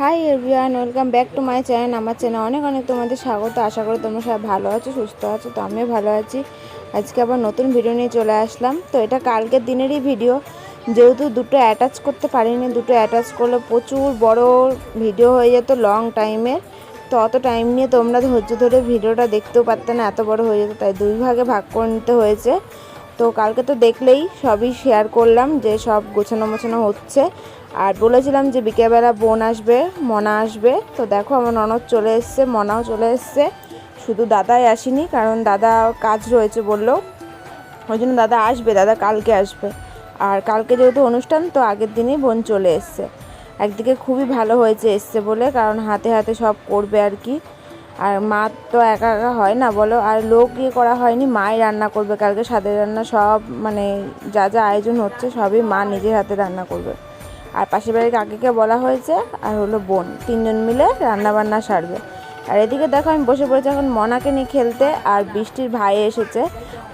Hi everyone welcome back to my channel আমার channel অনেক অনেক তোমাদের স্বাগত। আশা করি তোমরা সবাই ভালো আছো, সুস্থ আছো, তো আমিও ভালো আছি। আজকে আবার নতুন ভিডিও নিয়ে চলে আসলাম। তো এটা কালকের দিনেরই ভিডিও যেহেতু দুটো অ্যাটাচ করতে পারিনি, দুটো অ্যাটাচ করলে প্রচুর বড় ভিডিও হয়ে যেত লং টাইমের তো অত টাইম নিয়ে তোমরা ধৈর্য ধরে ভিডিওটা দেখতেও পারতে না, এত বড় হয়ে যেত, তাই দুই ভাগে ভাগ করে নিতে হয়েছে। তো কালকে তো দেখলেই সবই শেয়ার করলাম যে সব গোছানো মোছানো হচ্ছে। আর বলেছিলাম যে বিকেলবেলা বোন আসবে, মনা আসবে। তো দেখো আমার ননদ চলে এসছে, মনাও চলে এসছে। শুধু দাদাই আসেনি, কারণ দাদা কাজ রয়েছে বলল। ওই জন্য দাদা আসবে, দাদা কালকে আসবে। আর কালকে যেহেতু অনুষ্ঠান, তো আগের দিনই বোন চলে এসছে। একদিকে খুবই ভালো হয়েছে এসছে বলে, কারণ হাতে হাতে সব করবে আর কি। আর মা তো একা একা হয় না, বলো। আর লোক ইয়ে করা হয়নি, মাই রান্না করবে। কালকে সাদের রান্না সব মানে যা যা আয়োজন হচ্ছে, সবই মা নিজের হাতে রান্না করবে। আর পাশের বাড়ির কাকিকে বলা হয়েছে, আর হলো বোন। তিনজন মিলে রান্না বান্না সারবে। আর এদিকে দেখো, আমি বসে পড়েছি এখন মনাকে নিয়ে খেলতে, আর বৃষ্টির ভাই এসেছে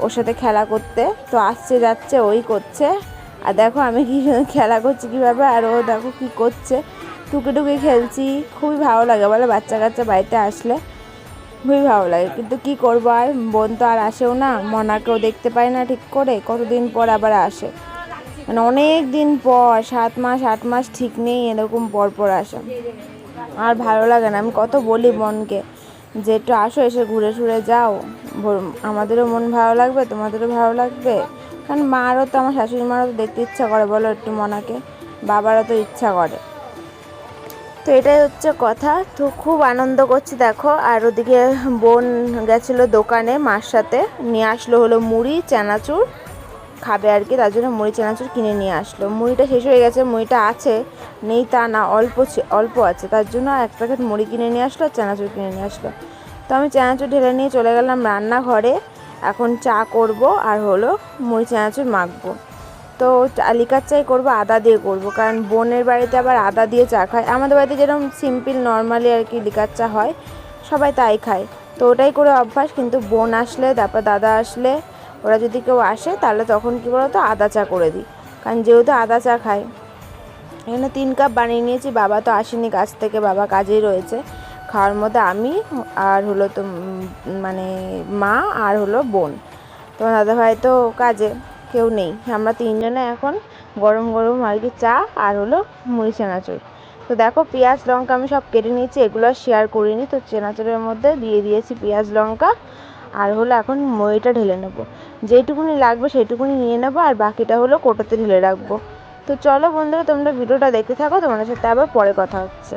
ওর সাথে খেলা করতে। তো আসছে, যাচ্ছে, ওই করছে। আর দেখো আমি কি খেলা করছি কীভাবে, আর ও দেখো কি করছে। টুকে টুকে খেলছি, খুবই ভালো লাগে। বলে বাচ্চা কাচ্চা বাড়িতে আসলে খুবই ভালো লাগে। কিন্তু কি করব আর? বোন তো আর আসেও না, মনাকেও দেখতে পাই না ঠিক করে। কতদিন পর আবার আসে? মানে অনেক দিন পর, সাত মাস, আট মাস ঠিক নেই, এরকম পর পর আসে। আর ভালো লাগে না। আমি কত বলি বোনকে যে, একটু আসো, এসে ঘুরে ঘুরে যাও। আমাদেরও মন ভালো লাগবে, তোমাদেরও ভালো লাগবে। কারণ মারও তো, আমার শাশুড়ি মারও তো দেখতে ইচ্ছা করে। বলো একটু মনাকে। বাবারও তো ইচ্ছা করে। তো এটাই হচ্ছে কথা। তো খুব আনন্দ করছি, দেখো। আর ওদিকে বোন গেছিল দোকানে মার সাথে। নিয়ে আসলো হলো মুড়ি, চানাচুর। খাবে আর কি, তার জন্য মুড়ি, চানাচুর কিনে নিয়ে আসলো। মুড়িটা শেষ হয়ে গেছে, মুড়িটা আছে। নেই তা না, অল্প অল্প আছে। তার জন্য এক প্যাকেট মুড়ি কিনে নিয়ে আসলো চানাচুর কিনে নিয়ে আসলো। তো আমি চানাচুর ঢেলে নিয়ে চলে গেলাম রান্নাঘরে। এখন চা করব আর হলো মুড়ি, চানাচুর মাখবো। তো লিকার চাই করব, আদা দিয়ে করব। কারণ বোনের বাড়িতে আবার আদা দিয়ে চা খায়। আমাদের বাড়িতে যেরকম সিম্পল নর্মালি আর কি লিকার চা হয়, সবাই তাই খায়। তো ওটাই করে অভ্যাস, কিন্তু বোন আসলে, তারপর দাদা আসলে, ওরা যদি কেউ আসে, তাহলে তখন কী বলতো, আদা চা করে দিই। কারণ যেহেতু আদা চা খায়, এখানে তিন কাপ বানিয়ে নিয়েছি, বাবা তো আসেনি কাজ থেকে, বাবা কাজেই রয়েছে। খাওয়ার মধ্যে আমি আর হলো তো মানে মা আর হলো বোন। তোমার দাদা ভাই তো কাজে। কেউ নেই। আমরা তিনজনে এখন গরম গরম আর কি চা আর হলো মুড়ি চানাচুর। তো দেখো পেঁয়াজ, লঙ্কা আমি সব কেটে নিয়েছি, এগুলো শেয়ার করিনি। তো চেনাচুরের মধ্যে দিয়ে দিয়েছি পেঁয়াজ, লঙ্কা আর হলো এখন মুড়িটা ঢেলে নেব। যেইটুকুনি লাগবে সেইটুকুনি নিয়ে নেব আর বাকিটা হলো কোটোতে ঢেলে রাখব। তো চলো বন্ধুরা, তোমরা ভিডিওটা দেখতে থাকো, তোমাদের সাথে আবার পরে কথা হচ্ছে।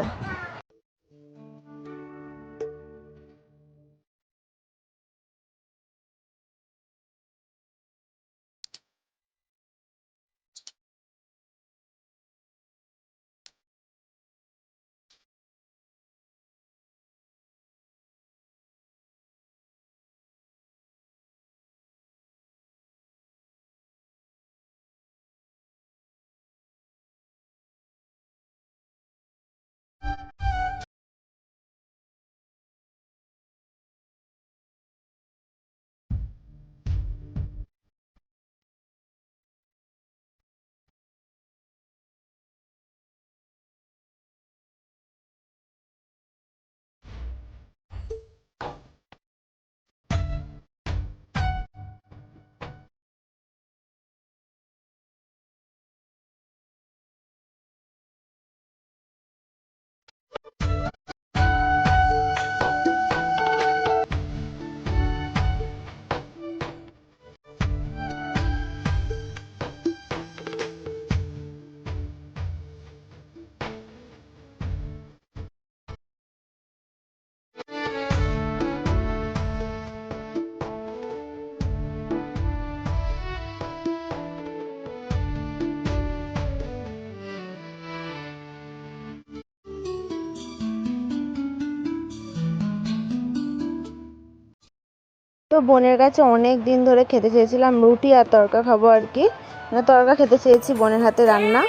তো বোনের কাছে অনেক দিন ধরে খেতে চেয়েছিলাম রুটি আর তড়কা খাব আর কি। মানে তড়কা খেতে চেয়েছি, বোনের হাতে রান্না।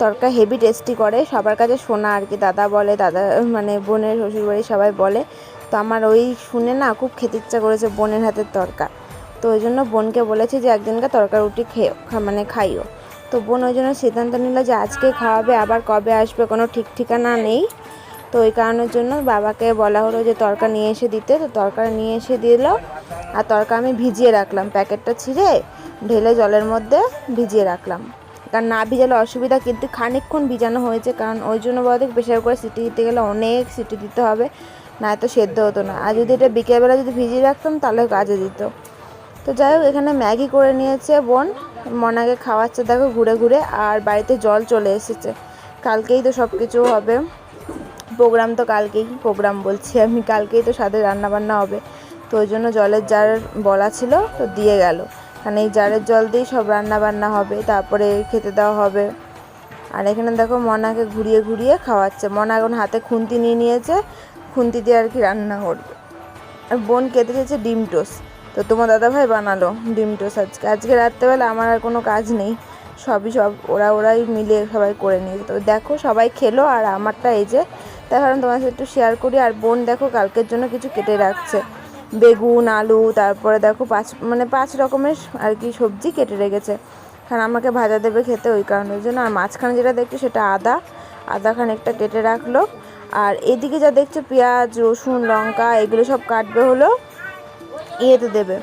তড়কা হেভি টেস্টি করে, সবার কাছে শোনা আর কি, দাদা বলে, দাদা মানে বোনের শ্বশুরবাড়ি সবাই বলে। তো আমার ওই শুনে না খুব খেতে ইচ্ছা করেছে বোনের হাতের তড়কা তো ওই জন্য বোনকে বলেছি যে একদিনকে তড়কা রুটি খেয়েও মানে খাইও। তো বোন ওই জন্য সিদ্ধান্ত নিল যে আজকে খাওয়াবে, আবার কবে আসবে কোনো ঠিক ঠিকানা নেই। তো ওই কারণের জন্য বাবাকে বলা হলো যে তরকা নিয়ে এসে দিতে। তো তরকা নিয়ে এসে দিল। আর তরকা আমি ভিজিয়ে রাখলাম। প্যাকেটটা ছিঁড়ে ঢেলে জলের মধ্যে ভিজিয়ে রাখলাম। কারণ না ভিজালে অসুবিধা, কিন্তু খানিকক্ষণ ভিজানো হয়েছে। কারণ ওই জন্য বলতে প্রেশার করে সিটি দিতে গেলে অনেক সিটি দিতে হবে। না তো সেদ্ধ হতো না। আর যদি এটা বিকেলবেলা যদি ভিজিয়ে রাখতাম, তাহলে কাজে দিত। তো যাই হোক, এখানে ম্যাগি করে নিয়েছে বোন। মনাকে খাওয়াচ্ছে, দেখো, ঘুরে ঘুরে। আর বাড়িতে জল চলে এসেছে। কালকেই তো সব কিছু হবে। প্রোগ্রাম তো কালকেই প্রোগ্রাম বলছি আমি, কালকেই তো সাথে রান্নাবান্না হবে। তো ওই জন্য জলের জার বলা ছিল, তো দিয়ে গেল। কারণ এই জারের জল দিয়েই সব রান্না বান্না হবে, তারপরে খেতে দেওয়া হবে। আর এখানে দেখো মনাকে ঘুরিয়ে ঘুরিয়ে খাওয়াচ্ছে। মনা এখন হাতে খুন্তি নিয়ে নিয়েছে, খুন্তি দিয়ে আর কি রান্না করবে। আর বোন কেটে দিয়েছে ডিম টোস তো তোমার দাদাভাই বানালো ডিম টোস আজকে। আজকে রাত্রেবেলা আমার আর কোনো কাজ নেই। সবই সব ওরা ওরাই মিলে সবাই করে নিয়েছে। তো দেখো সবাই খেলো আর আমারটা এই যে তাই ভাবলাম তোমার সাথে একটু শেয়ার করি। আর বোন দেখো কালকের জন্য কিছু কেটে রাখছে। বেগুন, আলু, তারপরে দেখো পাঁচ মানে পাঁচ রকমের আর কি সবজি কেটে রেখেছে। কারণ আমাকে ভাজা দেবে খেতে ওই কারণের জন্য আর মাঝখানে যেটা দেখছ সেটা আদা। আদা খানিকটা কেটে রাখল। আর এদিকে যা দেখছ পেঁয়াজ, রসুন, লঙ্কা, এগুলো সব কাটবে হলো ইয়েতে দেবে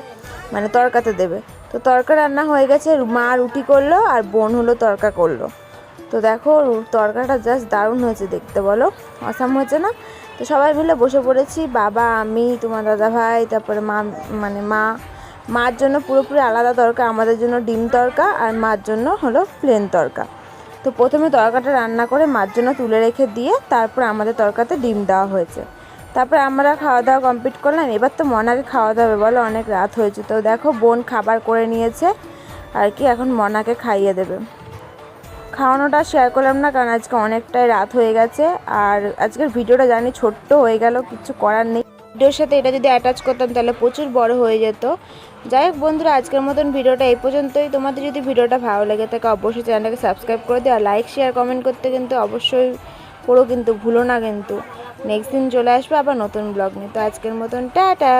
মানে তরকাতে দেবে। তো তরকা রান্না হয়ে গেছে, মা রুটি করল আর বোন হলো তরকা করল। তো দেখো, তরকাটা জাস্ট দারুণ হয়েছে দেখতে, বলো? অসাম হয়েছে না? তো সবাই মিলে বসে পড়েছি, বাবা, আমি, তোমার দাদা ভাই তারপরে মা মানে মা, মার জন্য পুরোপুরি আলাদা তরকা, আমাদের জন্য ডিম তরকা, আর মার জন্য হলো প্লেন তরকা। তো প্রথমে তরকাটা রান্না করে মার জন্য তুলে রেখে দিয়ে তারপর আমাদের তরকাতে ডিম দেওয়া হয়েছে। তারপর আমরা খাওয়া দাওয়া কমপ্লিট করলাম, এবার তো মনাকে খাওয়া দাওয়া বলো? অনেক রাত হয়েছে। তো দেখো, বোন খাবার করে নিয়েছে, আর কি, এখন মনাকে খাইয়ে দেবে। খাওয়ানোটা শেয়ার করলাম না, কারণ আজকে অনেকটাই রাত হয়ে গেছে। আর আজকের ভিডিওটা জানি ছোট্ট হয়ে গেল, কিছু করার নেই। ভিডিওর সাথে এটা যদি অ্যাটাচ করতাম, তাহলে প্রচুর বড় হয়ে যেত। যাই হোক বন্ধুরা, আজকের মতন ভিডিওটা এই পর্যন্তই। তোমাদের যদি ভিডিওটা ভালো লেগে থাকে, অবশ্যই চ্যানেলটাকে সাবস্ক্রাইব করে দিও। আর লাইক শেয়ার কমেন্ট করতে কিন্তু অবশ্যই করো কিন্তু, ভুলো না কিন্তু। নেক্সট দিন চলে আসবে আবার নতুন ব্লগ নিয়ে। তো আজকের মতন, টাটা!